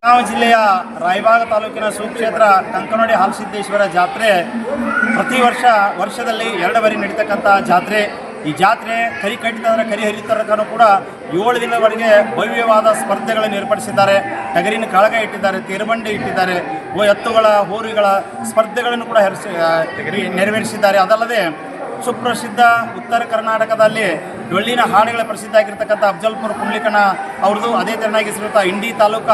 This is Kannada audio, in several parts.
ಬೆಳಗಾವಿ ಜಿಲ್ಲೆಯ ರಾಯಬಾಗ ತಾಲೂಕಿನ ಸುಕ್ಷೇತ್ರ ಕಂಕನೋಡಿ ಹಾಲಸಿದ್ದೇಶ್ವರ ಜಾತ್ರೆ ಪ್ರತಿ ವರ್ಷ ವರ್ಷದಲ್ಲಿ ಎರಡು ಬಾರಿ ನಡೀತಕ್ಕಂಥ ಜಾತ್ರೆ. ಈ ಜಾತ್ರೆ ಕರಿ ಕಟ್ಟಿದ್ರೆ ಕರಿ ಹರಿತರಕನೂ ಕೂಡ ಏಳು ದಿನದವರೆಗೆ ಭವ್ಯವಾದ ಸ್ಪರ್ಧೆಗಳನ್ನು ಏರ್ಪಡಿಸಿದ್ದಾರೆ. ಟಗರಿನ ಕಾಳಗ ಇಟ್ಟಿದ್ದಾರೆ, ತೇರುಬಂಡಿ ಇಟ್ಟಿದ್ದಾರೆ, ಓ ಎತ್ತುಗಳ, ಹೋರಿಗಳ ಸ್ಪರ್ಧೆಗಳನ್ನು ಕೂಡ ನೆರವೇರಿಸಿದ್ದಾರೆ. ಅದಲ್ಲದೆ ಸುಪ್ರಸಿದ್ಧ ಉತ್ತರ ಕರ್ನಾಟಕದಲ್ಲಿ ಡೊಳ್ಳಿನ ಹಾಡುಗಳ ಪ್ರಸಿದ್ಧ ಆಗಿರ್ತಕ್ಕಂಥ ಅಫ್ಜಲ್ಪುರ ಕುಂಬ್ಲಿಕಣ ಅವ್ರದ್ದು ಅದೇ ತೆರನಾಗಿ ಶ್ರೀಯುತ ಇಂಡಿ ತಾಲೂಕ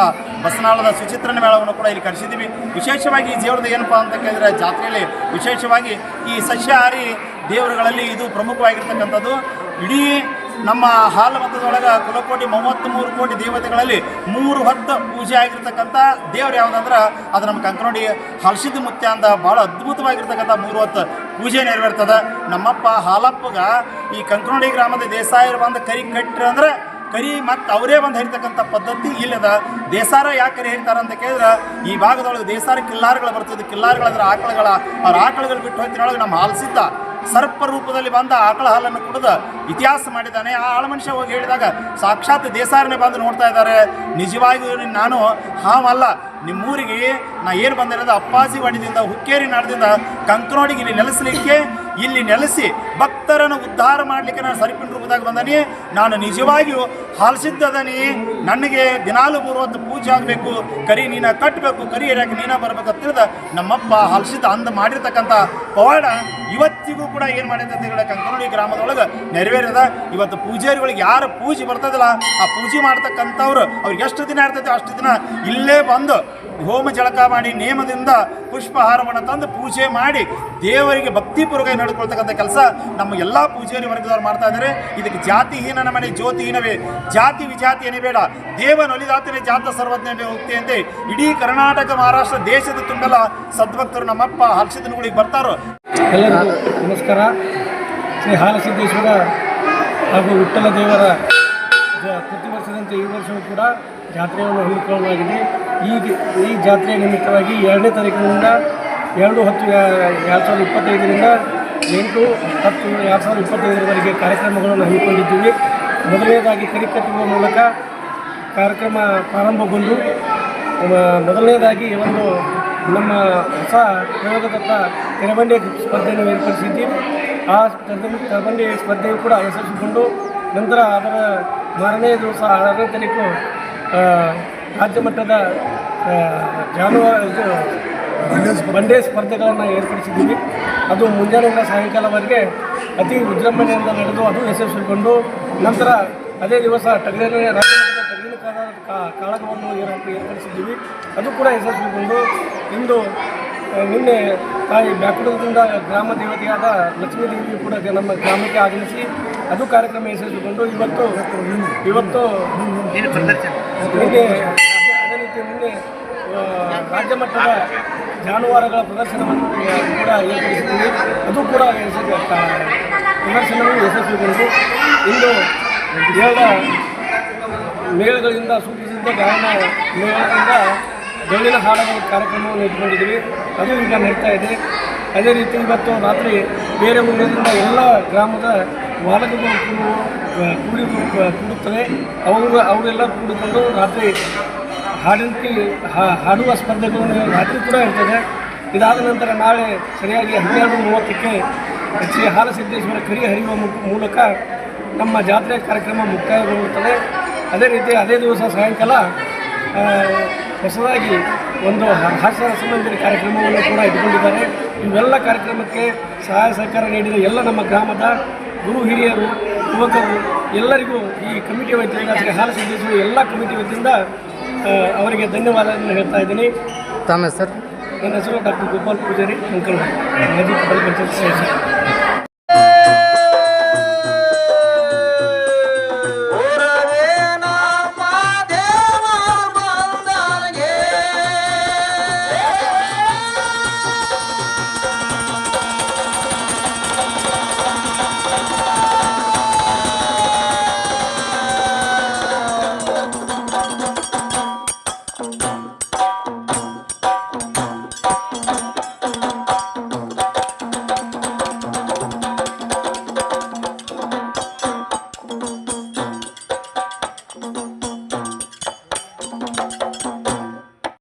ಬಸನಾಳದ ಸುಚಿತ್ರನ ಮೇಳವನ್ನು ಕೂಡ ಇಲ್ಲಿ ಕರೆಸಿದ್ದೀವಿ. ವಿಶೇಷವಾಗಿ ಈ ದೇವ್ರದ್ದು ಏನಪ್ಪ ಅಂತ ಕೇಳಿದ್ರೆ ಜಾತ್ರೆಯಲ್ಲಿ ವಿಶೇಷವಾಗಿ ಈ ಸಸ್ಯಾಹಾರಿ ದೇವರುಗಳಲ್ಲಿ ಇದು ಪ್ರಮುಖವಾಗಿರ್ತಕ್ಕಂಥದ್ದು. ಇಡೀ ನಮ್ಮ ಹಾಲು ಮತದೊಳಗೆ ಕುಲಕೋಟಿ ಮೂವತ್ತ್ಮೂರು ಕೋಟಿ ದೇವತೆಗಳಲ್ಲಿ ಮೂರು ಹೊತ್ತು ಪೂಜೆ ಆಗಿರ್ತಕ್ಕಂಥ ದೇವ್ರು ಯಾವುದಂದ್ರೆ ಅದು ನಮ್ಮ ಕಂಕನೋಡಿ ಹಲಸಿದ ಮುತ್ಯ ಅಂತ ಭಾಳ ಅದ್ಭುತವಾಗಿರ್ತಕ್ಕಂಥ ಮೂರು ಹೊತ್ತು ಪೂಜೆ ನೆರವೇರ್ತದೆ. ನಮ್ಮಪ್ಪ ಹಾಲಪ್ಪಗ ಈ ಕಂಕನೋಡಿ ಗ್ರಾಮದ ದೇಸಾಯರು ಬಂದು ಕರಿ ಕಟ್ಟ್ರಿ ಅಂದ್ರೆ ಕರಿ ಮತ್ತು ಅವರೇ ಬಂದು ಹೇಳ್ತಕ್ಕಂಥ ಪದ್ಧತಿ ಇಲ್ಲದ ದೇಸಾರ ಯಾಕೆ ಕರಿ ಹೇಳ್ತಾರೆ ಅಂತ ಕೇಳಿದ್ರೆ ಈ ಭಾಗದೊಳಗೆ ದೇಸಾರ ಕಿಲ್ಲಾರ್ಗಳು ಬರ್ತದೆ. ಕಿಲ್ಲಾರ್ಗಳಂದ್ರೆ ಆಕಳುಗಳ ಅವ್ರ ಆಕಳುಗಳು ಬಿಟ್ಟು ಹೋಗ್ತಿರೊಳಗೆ ನಮ್ಮ ಹಾಲ್ಸಿದ್ದ ಸರ್ಪ ರೂಪದಲ್ಲಿ ಬಂದ ಆಕಳ ಹಾಲನ್ನು ಕುಡಿದ ಇತಿಹಾಸ ಮಾಡಿದ್ದಾನೆ. ಆ ಆಳ ಮನುಷ್ಯ ಹೋಗಿ ಹೇಳಿದಾಗ, ಸಾಕ್ಷಾತ್ ದೇಸಾರನೆ ಬಂದು ನೋಡ್ತಾ ಇದ್ದಾರೆ. ನಿಜವಾಗಿಯೂ ನಾನು ಹಾವಲ್ಲ. ನಿಮ್ಮೂರಿಗೆ ನಾ ಏನು ಬಂದಿರೋದು? ಅಪ್ಪಾಜಿ ವಾಡಿದಿಂದ ಹುಕ್ಕೇರಿ ನಾಡದಿಂದ ಕಂಕನೋಡಿಗೆ ಇಲ್ಲಿ ನೆಲೆಸಲಿಕ್ಕೆ, ಇಲ್ಲಿ ನೆಲೆಸಿ ಭಕ್ತರನ್ನು ಉದ್ಧಾರ ಮಾಡಲಿಕ್ಕೆ ನಾನು ಸರಿಪಿನ ರೂಪದಾಗ ಬಂದನಿ. ನಾನು ನಿಜವಾಗಿಯೂ ಹಲಸಿದ್ದದನಿ ನನಗೆ ದಿನಾಲು ಬರುವಂಥ ಪೂಜೆ ಆಗಬೇಕು. ಕರಿ ನೀನ ಕಟ್ಟಬೇಕು ಕರಿ ಏರಿಯಾಕೆ ನೀನ ಬರಬೇಕು ಅಂತ ತಿಳಿದ ನಮ್ಮಪ್ಪ ಹಲಸಿದ್ದ ಅಂದ ಮಾಡಿರ್ತಕ್ಕಂಥ ಪವಾಡ ಇವತ್ತಿಗೂ ಕೂಡ ಏನು ಮಾಡಿದೆ ಅಂತ ಹೇಳಿದ್ರೆ ಕಂಕನೋಡಿ ಗ್ರಾಮದೊಳಗೆ ನೆರವೇರದ. ಇವತ್ತು ಪೂಜಾರಿಗಳಿಗೆ ಯಾರು ಪೂಜೆ ಬರ್ತದಲ್ಲ, ಆ ಪೂಜೆ ಮಾಡ್ತಕ್ಕಂಥವ್ರು ಅವ್ರಿಗೆ ಎಷ್ಟು ದಿನ ಇರ್ತೈತೆ ಅಷ್ಟು ದಿನ ಇಲ್ಲೇ ಬಂದು ಹೋಮ ಜಳಕ ಮಾಡಿ ನೇಮದಿಂದ ಪುಷ್ಪಹಾರವನ್ನು ತಂದು ಪೂಜೆ ಮಾಡಿ ದೇವರಿಗೆ ಭಕ್ತಿಪೂರ್ವಕ ನಡೆದುಕೊಳ್ತಕ್ಕಂಥ ಕೆಲಸ ನಮ್ಮ ಎಲ್ಲ ಪೂಜಾರಿ ವರ್ಗದವರು ಮಾಡ್ತಾ ಇದ್ದಾರೆ ಇದಕ್ಕೆ ಜಾತಿಹೀನನ ಮನೆ ಜ್ಯೋತಿಹೀನವೇ ಜಾತಿ ವಿಜಾತಿ ಏನೇ ಬೇಡ. ನೊಲಿದಾತನೇ ಜಾತ ಸರ್ವಜ್ಞ ಹೋಗ್ತೇ ಅಂತೆ. ಇಡೀ ಕರ್ನಾಟಕ, ಮಹಾರಾಷ್ಟ್ರ ದೇಶದ ತುಂಬೆಲ್ಲ ಸದ್ಭಕ್ತರು ನಮ್ಮಪ್ಪ ಹರ್ಷದಿನಗಳಿಗೆ ಬರ್ತಾರೋ. ನಮಸ್ಕಾರ. ಶ್ರೀ ಹಾಲಸಿದ್ದೇಶ್ವರ ಹಾಗೂ ವಿಠ್ಠಲ ದೇವರ ಪ್ರತಿ ವರ್ಷದಂತೆ ಈ ವರ್ಷವೂ ಕೂಡ ಜಾತ್ರೆಯನ್ನು ಹಮ್ಮಿಕೊಳ್ಳಲಾಗಿದೆ. ಈ ಈ ಜಾತ್ರೆಯ ನಿಮಿತ್ತವಾಗಿ ಎರಡನೇ ತಾರೀಕಿನಿಂದ ಎರಡು ಹತ್ತು ಎರಡು ಸಾವಿರದ ಇಪ್ಪತ್ತೈದರಿಂದ ಎಂಟು ಹತ್ತು ಎರಡು ಸಾವಿರದ ಇಪ್ಪತ್ತೈದರವರೆಗೆ ಕಾರ್ಯಕ್ರಮಗಳನ್ನು ಹಮ್ಮಿಕೊಂಡಿದ್ದೀವಿ. ಮೊದಲನೇದಾಗಿ ಕರಿ ಕಟ್ಟುವ ಮೂಲಕ ಕಾರ್ಯಕ್ರಮ ಪ್ರಾರಂಭಗೊಂಡು ಮೊದಲನೇದಾಗಿ ಒಂದು ನಮ್ಮ ಹೊಸ ಪ್ರಯೋಗದತ್ತ ತೆರಬಂಡೆ ಸ್ಪರ್ಧೆಯನ್ನು ಏರ್ಪಡಿಸಿದ್ದೀವಿ. ಆ ತೆರಬಂಡಿ ಸ್ಪರ್ಧೆಯು ಕೂಡ ಯಶಸ್ವಿಗೊಂಡು, ನಂತರ ಅದರ ಮಾರನೇ ದಿವಸ ಆರನೇ ತಾರೀಕು ರಾಜ್ಯ ಮಟ್ಟದ ಜಾನುವಾರು ಬಂಡೆ ಸ್ಪರ್ಧೆಗಳನ್ನು ಏರ್ಪಡಿಸಿದ್ದೀವಿ. ಅದು ಮುಂಜಾನೆಯಿಂದ ಸಾಯಂಕಾಲವರೆಗೆ ಅತಿ ವಿಜೃಂಭಣೆಯಿಂದ ನಡೆದು ಅದು ಯಶಸ್ವಿಗೊಂಡು ನಂತರ ಅದೇ ದಿವಸ ಟಗರಿನ ರಾಜ್ಯ ಮಟ್ಟದ ಟಗರಿನ ಕಾಳ ಕಾ- ಕಾಳಗವನ್ನು ಏರ್- ಏರ್ಪಡಿಸಿದ್ದೀವಿ. ಅದು ಕೂಡ ಯಶಸ್ವಿಗೊಂಡು ಇಂದು ನಿನ್ನೆ ತಾಯಿ ಬ್ಯಾಕುಳದಿಂದ ಗ್ರಾಮ ದೇವತೆಯಾದ ಲಕ್ಷ್ಮೀ ದೇವಿಯು ಕೂಡ ನಮ್ಮ ಗ್ರಾಮಕ್ಕೆ ಆಗಮಿಸಿ ಅದು ಕಾರ್ಯಕ್ರಮ ಯಶಸ್ವಿಗೊಂಡು ಇವತ್ತು ಇವತ್ತು ಹೀಗೆ ಅದೇ- ರೀತಿ ಮುಂದೆ ರಾಜ್ಯ ಮಟ್ಟದ ಜಾನುವಾರುಗಳ ಪ್ರದರ್ಶನವನ್ನು ಕೂಡ ಏರ್ಪಡಿಸಿದ್ದೀವಿ. ಅದು ಕೂಡ ಯಶಸ್ವಿ ಕ- ಪ್ರದರ್ಶನವು ಯಶಸ್ವಿಗೊಂಡು ಇಂದು ಏಳ ಮೇಳಗಳಿಂದ ಸೂಚಿಸಿದ್ದ ಗಾಯನ ಮೇಳದಿಂದ ಡೊಳ್ಳಿನ ಹಾಡುಗಳ ಕಾರ್ಯಕ್ರಮವನ್ನು ಇಟ್ಕೊಂಡಿದ್ದೀವಿ ಅದು ಈಗ ನಡೀತಾ ಇದೆ. ಅದೇ ರೀತಿ ಇವತ್ತು ರಾತ್ರಿ ಬೇರೆ ಊರಿನಿಂದ ಎಲ್ಲ ಗ್ರಾಮದ ವಾಲಕಗಳು ಕೂಡು- ಕೂಡಿ ಕೂಡುತ್ತವೆ ಅವರು, ಅವರೆಲ್ಲ ಕೂಡಿಕೊಂಡು ರಾತ್ರಿ ಹಾಡಿನ ಹಾ- ಹಾಡುವ ಸ್ಪರ್ಧೆಗಳನ್ನು ರಾತ್ರಿ ಕೂಡ ಇರ್ತದೆ. ಇದಾದ ನಂತರ ನಾಳೆ ಸರಿಯಾಗಿ ಹನ್ನೆರಡು ಮೂವತ್ತಕ್ಕೆ ಶ್ರೀ ಹಾಲಸಿದ್ದೇಶ್ವರ ಕರಿ ಹರಿಯುವ ಮೂಲಕ ನಮ್ಮ ಜಾತ್ರೆ ಕಾರ್ಯಕ್ರಮ ಮುಕ್ತಾಯಗೊಳ್ಳುತ್ತದೆ. ಅದೇ ರೀತಿ ಅದೇ ದಿವಸ ಸಾಯಂಕಾಲ ಹೊಸದಾಗಿ ಒಂದು ಹಾಸ್ಯ ಸಂಬಂಧಿತ ಕಾರ್ಯಕ್ರಮವನ್ನು ಕೂಡ ಇಟ್ಕೊಂಡಿದ್ದಾರೆ ಇವೆಲ್ಲ ಕಾರ್ಯಕ್ರಮಕ್ಕೆ ಸಹಾಯ ಸಹಕಾರ ನೀಡಿದ ಎಲ್ಲ ನಮ್ಮ ಗ್ರಾಮದ ಗುರು ಹಿರಿಯರು ಯುವಕರು ಎಲ್ಲರಿಗೂ ಈ ಕಮಿಟಿ ವತಿಯಿಂದ ಹಾಲು ಸಿದ್ಧಿಸುವ ಎಲ್ಲ ಕಮಿಟಿ ವತಿಯಿಂದ ಅವರಿಗೆ ಧನ್ಯವಾದಗಳನ್ನು ಹೇಳ್ತಾ ಇದ್ದೀನಿ. ತಮ್ಮ ಸರ್ ನನ್ನ ಹೆಸರು ಡಾಕ್ಟರ್ ಗೋಪಾಲ್ ಪೂಜಾರಿ ಅಂಕಲ್. ನದಿ ಪಂಚಾಯತ್ ಸದಸ್ಯ